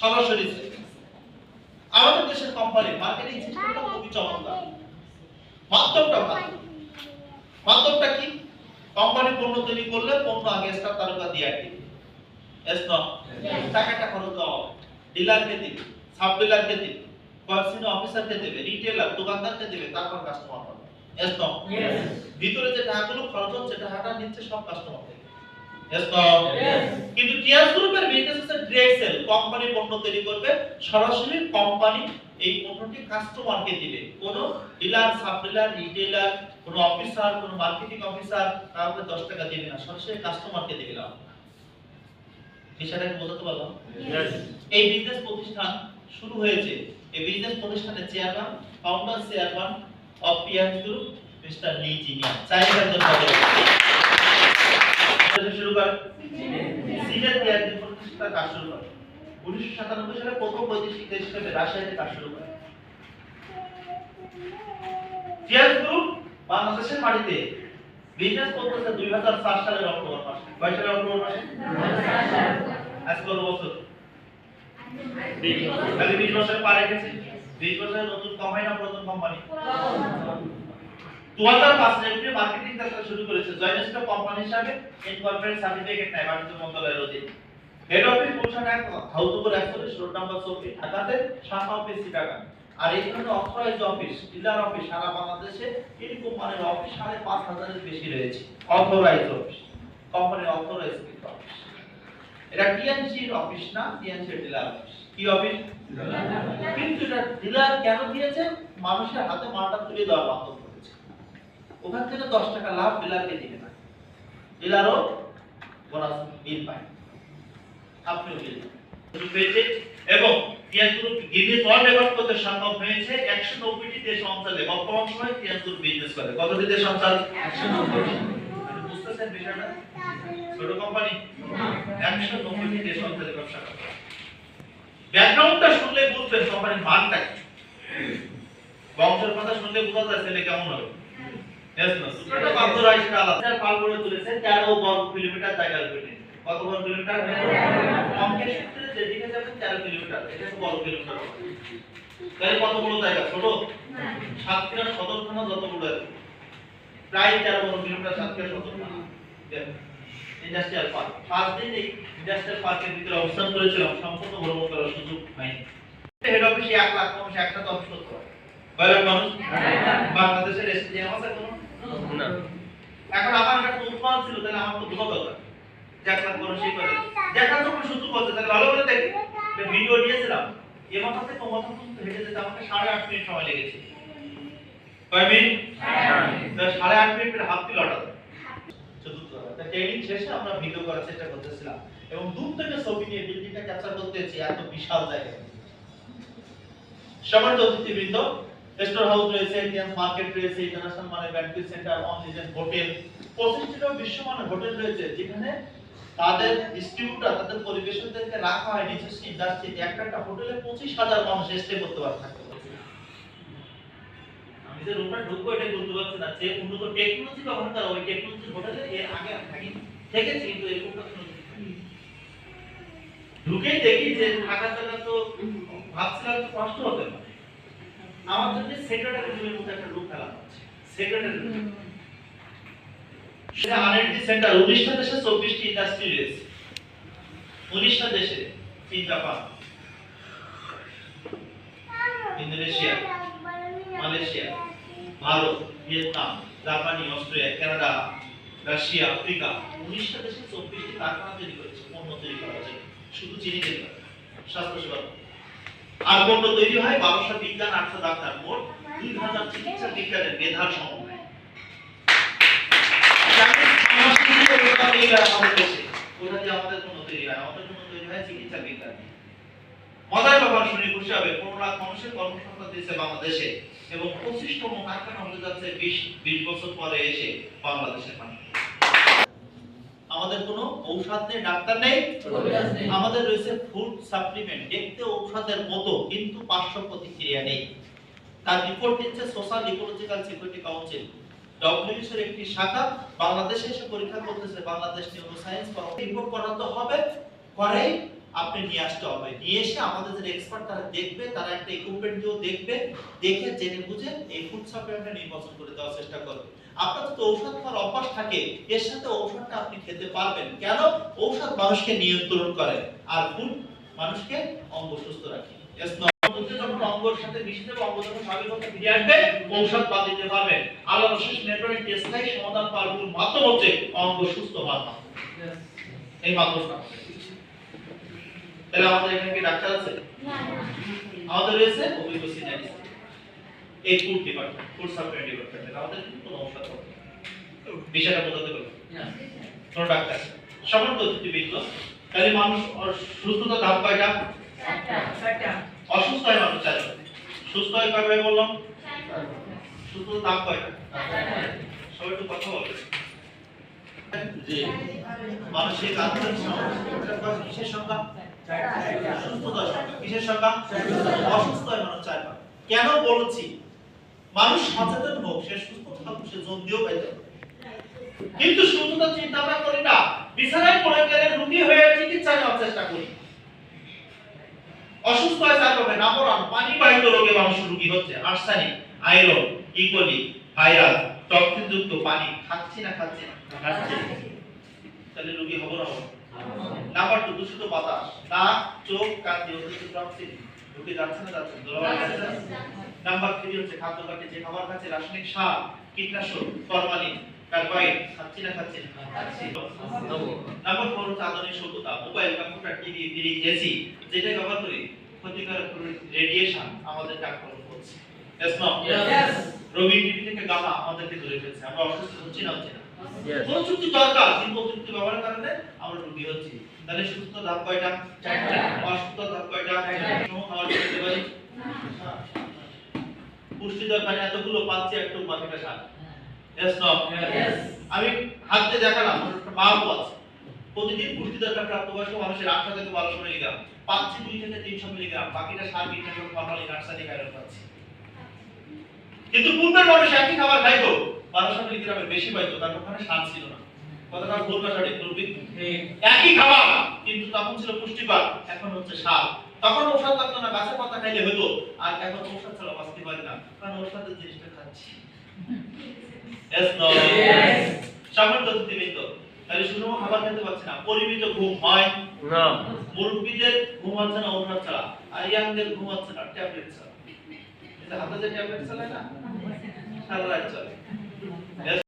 সরাসরি আমাদের দেশের কোম্পানি মার্কেটিং সিস্টেমটা খুবই চমৎকার। মাধ্যমটা ভালো। মাধ্যমটা কি? কোম্পানি পণ্য তৈরি করলে পণ্য আগে স্টার তারকা দিয়ে দিবে এস ন টাকাটা খরচ দেওয়া হবে। ডিলারকে দিবে সাব ডিলারকে দিবে পার্সোনাল অফিসারকে দেবে রিটেলার দোকানদারকে দেবে তারপর কাস্টমার পাবে এস ন ভিতরে যে টাকাগুলো খরচ হচ্ছে টাকাটা নিচ্ছে সব কাস্টমার থেকে কিন্তু টিয়ার গ্রুপের বিজনেস হচ্ছে ডিরেক্ট সেল কোম্পানি পণ্য তৈরি করবে সরাসরি কোম্পানি এই পণ্যটি কাস্টমারকে দিবে। কোন ডিলার সাব ডিলার রিটেলার কোন অফিসার কোন মার্কেটিং অফিসার কাউকে 10 টাকা দিবে না সরাসরি কাস্টমারকে দিবে না বিষয়টাকে বোঝাতে পারলাম? এই বিজনেস প্রতিষ্ঠান শুরু হয়েছে। এই বিজনেস প্রতিষ্ঠানের chairman founder chairman of Pierce group mister Li Jinia Chinese শুরু করে। প্রতিষ্ঠান কাজ শুরু করে। উনিশশো সাতানব্বই সালে প্রথম বৈদেশিক দেশ হিসেবে রাজশাহীতে কাজ শুরু করে। গ্রুপ বাংলাদেশের মাটিতে বিজনেস করতেছে দুই হাজার সাত সালের অক্টোবর মাসে। কয় সালের অক্টোবর মাসে? আজ কত বছর? বিশ বছর পার গেছে। বিশ বছরের নতুন কোম্পানি না প্রথম কোম্পানি দু হাজার পাঁচ মার্কেটিং যাত্রা শুরু করেছে। জয়নেস্ট কোম্পানি হিসাবে ইনকর্পোরেট সার্টিফিকেট নেয় বাণিজ্য মন্ত্রণালয়ের অধীনে। হেড অফিস গুলশান এক হাউদুপুর একচল্লিশ রোড নাম্বার চব্বিশ ঢাকাতে শাখা অফিস চিটাগাং। আর এইখানে অথরাইজ অফিস ডিলার অফিস সারা বাংলাদেশে এরকম মানের অফিস সাড়ে পাঁচ হাজারের বেশি রয়েছে। অথরাইজ অফিস কোম্পানির অথরাইজ অফিস এটা টিএনসির অফিস না টিএনসির ডিলার অফিস কি অফিস কিন্তু এটা ডিলার কেন দিয়েছে? মানুষের হাতে মালটা তুলে দেওয়ার মাধ্যম ওখান থেকে দশ টাকা লাভ ডিলারকে দিবে না। ডিলারও বোনাস বিল পায়। আপনিও বিল। পেয়েছে এবং গিনেস ওয়ার্ল্ড রেকর্ড করতে সক্ষম হয়েছে একশো নব্বইটি দেশ অঞ্চলে। বর্তমান সময়ে বিজনেস করে। কতটি দেশ অঞ্চল? বুঝতেছেন বিষয়টা? ছোট কোম্পানি একশো নব্বইটি দেশ অঞ্চলে ব্যবসা করে। ব্যাকগ্রাউন্ডটা শুনলে বুঝবেন কোম্পানির মানটা কি। বংশের কথা শুনলে বোঝা যায় ছেলে কেমন হবে। কিলোমিটার জায়গার উপরে। কত বর্গ কিলোমিটার? অঙ্কের সূত্রে যেদিকে যাবেন 13 কিলোমিটার। এটা বর্গ কিলোমিটার তাহলে কত জায়গা? ছোট? সাতক্ষীরা সদর থানা যত আছে। প্রায় 13 বর্গ কিলোমিটার সাতক্ষীরা সদর থানা। ইন্ডাস্ট্রিয়াল পার্ক পাঁচ দিন এই ইন্ডাস্ট্রিয়াল পার্কের ভিতরে অবস্থান করেছিলাম সম্পূর্ণ ভ্রমণ করার সুযোগ হয়নি হেড অফিসে এক লাখ মানুষ অফিস করতে পারে কয় লাখ মানুষ বাংলাদেশের এসডিএম আছে কোনো এখন আমার একটা উৎপাদ ছিল, তাহলে আমার তো দুটো দরকার। এক লাখ মানুষই করে দেখার জন্য সুযোগ হচ্ছে তাহলে ভালো করে দেখি। ভিডিও দিয়েছিলাম। এ মাথা থেকে ও মাথা পর্যন্ত যেতে আমাকে সাড়ে আট মিনিট সময় লেগেছে। কয় মিনিট? সাড়ে আট মিনিটের হাফ কিলোমিটার চতুর্থ তা ট্রেনিং শেষে আমরা ভিডিও করার চেষ্টা করতেছিলাম। এবং দূর থেকে ছবি নিয়ে বিল্ডিংটা ক্যাপচার করতে হচ্ছে এত বিশাল জায়গা সবার অতিথিবৃন্দ স্টোর হাউস রয়েছে ইন্ডিয়ান মার্কেট রয়েছে ইন্টারন্যাশনাল মানে banquet centre on legend hotel পঁচিশটিরও বিশ্বমানের হোটেল রয়েছে, যেখানে তাদের ডিস্ট্রিবিউটর তাদের পরিবেশকদেরকে রাখা হয় নিজস্ব ইন্ডাস্ট্রিতে একটা একটা হোটেলে পঁচিশ হাজার মানুষ স্টে করতে পারে আমি যে রুমটা ঢুকবো এটা বলতে পারছি না। যে উন্নত টেকনোলজি ব্যবহার করা ওই টেকনোলজি হোটেলে এর আগে থাকি থেকেছি, কিন্তু এরকমটা ঢুকেই দেখি যে থাকার জায়গা তো, ভাবছিলাম কষ্ট হতে পারে। আমার জন্য সেক্রেটারি রুমের মধ্যে একটা রুম ফেলা হচ্ছে। সেক্রেটারি রুম সেটা আরএনডি সেন্টার উনিশটা দেশে চব্বিশটি ইন্ডাস্ট্রি রয়েছে। উনিশটা দেশে চীন Japan Indonesia Malaysia Bharat Vietnam জাপানি অস্ট্রেলিয়া কানাডা রাশিয়া আফ্রিকা। উনিশটা দেশে চব্বিশটি কারখানা তৈরি করেছে পণ্য তৈরি করা হচ্ছে শুধু চিনি তৈরি করে স্বাস্থ্য সেবা আর তৈরি হয় বারোশো বিজ্ঞান আটশো ডাক্তার মোট দুই হাজার চিকিৎসা বিজ্ঞানের মেধার হয়? আমাদের চিকিৎসা বিজ্ঞান। হবে মানুষের কর্মসংস্থান বাংলাদেশে এবং কারখানা বিশ বছর পরে এসে বাংলাদেশের মানুষ আমাদের কোনো ঔষধ নেই ডাক্তার নেই। আমাদের রয়েছে ফুড সাপ্লিমেন্ট দেখতে ঔষধের মতো কিন্তু পার্শ্ব প্রতিক্রিয়া নেই। তার রিপোর্ট দিচ্ছে সোশ্যাল ইকোলজিক্যাল সিকিউরিটি কাউন্সিল ডব্লিউএইচওর একটি শাখা বাংলাদেশে এসে পরীক্ষা করতেছে বাংলাদেশ নিউরোসায়েন্স রিপোর্ট করাতে হবে করেই আপনি নিয়ে আসতে হবে। নিয়ে এসে আমাদের যে এক্সপার্ট তারা দেখবে তারা একটা ইকুইপমেন্ট দিয়েও দেখবে দেখে জেনে বুঝে এই ফুড সাপ্লিমেন্টটা নির্বাচন করে দেওয়ার চেষ্টা করবে। আপনার যদি ঔষধ খাওয়ার অভ্যাস থাকে এর সাথে ঔষধটা আপনি খেতে পারবেন। কেন? ঔষধ মানুষকে নিয়ন্ত্রণ করে আর ফুড মানুষকে অঙ্গ সুস্থ রাখে। Yes, no? মধ্যে যখন অঙ্গের সাথে মিশে যাবে অঙ্গ যখন স্বাভাবিকতা ফিরে আসবে ঔষধ বাদ দিতে পারবেন আল্লাহ রসুল নেটওয়ার্কের টেস্টাই সমাধান পাওয়ার মাধ্যম হচ্ছে অঙ্গ সুস্থ হওয়ার এই মাধ্যমটা তাহলে আমাদের এখানে কি ডাক্তার আছে? আমাদের রয়েছে অভিজ্ঞ এই food department food supply department আমাদের কিন্তু কোনো ঔষধ হবে। বিষয়টা বোঝাতে পারবে? কোনো ডাক্তার সমান পদ্ধতিবিদ তাহলে মানুষ সুস্থতা ধাপ কয়টা? অসুস্থ হয় মানুষ সুস্থ হয় কয়ভাবে বললাম? সুস্থতা ধাপ কয়টা? সবাই একটু কথা বলবে জি মানসিক না। কেন বলছি? মানুষ সচেতন হোক, সে সুস্থ থাকুক, সে দিয়েও পাইতে কিন্তু সুস্থতা চিন্তা আমরা করি না, বিছানায় পড়ে গেলে রুগী হয়ে চিকিৎসা নেওয়ার চেষ্টা করি। অসুস্থ হয় তার নাম্বার ওয়ান পানি বাহিত রোগে মানুষ রুগী হচ্ছে। Arsenic, iron E coli virus toxin যুক্ত পানি খাচ্ছি না খাচ্ছি না? খাচ্ছি। তাহলে রুগী হব না নাম্বার টু দূষিত বাতাস। নাক চোখ কান দিয়ে অতিরিক্ত টক্সিন ঢুকে যাচ্ছে না যাচ্ছে? নাম্বার থ্রি হচ্ছে খাদ্য খাতে যে খাবার খাচ্ছে রাসায়নিক সার কীটনাশক ফরমালিন কার্বাইড। খাচ্ছি না খাচ্ছি না? খাচ্ছি। নাম্বার ফোর হচ্ছে আধুনিক সভ্যতা। Mobile computer TV fridge AC যেটা ব্যবহার করি ক্ষতিকারক রেডিয়েশন আমাদেরকে আক্রমণ করছে Yes, থেকে গামা আমাদেরকে ধরে ফেলছে। আমরা অসুস্থ হচ্ছি না হচ্ছি না। কোন চুক্তি দরকার কিন্তু অতিরিক্ত ব্যবহারের কারণে আমরা রোগী হচ্ছি। তাহলে সুস্থ ধাপ কয়টা? অসুস্থ ধাপ কয়টা? সময় খাবার পারি? পুষ্টিকর পানি এতগুলো পাচ্ছি একটু বাকিটা সার? আমি হাত দেখালাম একটা মাপও আছে। প্রতিদিন পুষ্টিদার প্রাপ্তবয়স্ক মানুষের আটশো থেকে বারোশো মিলিগ্রাম। পাচ্ছি দুই থেকে তিনশো মিলিগ্রাম। বাকিটা সার কীটনাশক ফর্মালিন আর্সানিক আয়রন পাচ্ছি। কিন্তু পূর্বের মানুষ একই খাবার খাইতো। মিলিগ্রামের বেশি পাইতো তার ওখানে সার ছিল না। কথাটা ভুল না সঠিক বলবি একই খাবার কিন্তু তখন ছিল পুষ্টিকর এখন হচ্ছে সার তখন ঔষধ লাগতো না গাছের পাতা খাইলে হতো আর এখন ঔষধ ছাড়া বাঁচতে পারি না কারণ ঔষধের জিনিসটা খাচ্ছি? তাহলে সুষম খাবার খেতে পারছে না। পরিমিত ঘুম হয় মুরব্বীদের ঘুম হচ্ছে না ওষুধ ছাড়া। আর ইয়াংদের ঘুম হচ্ছে না ট্যাবলেট ছাড়া। হাতে যে ট্যাবলেট চলে না? সারা রাত চলে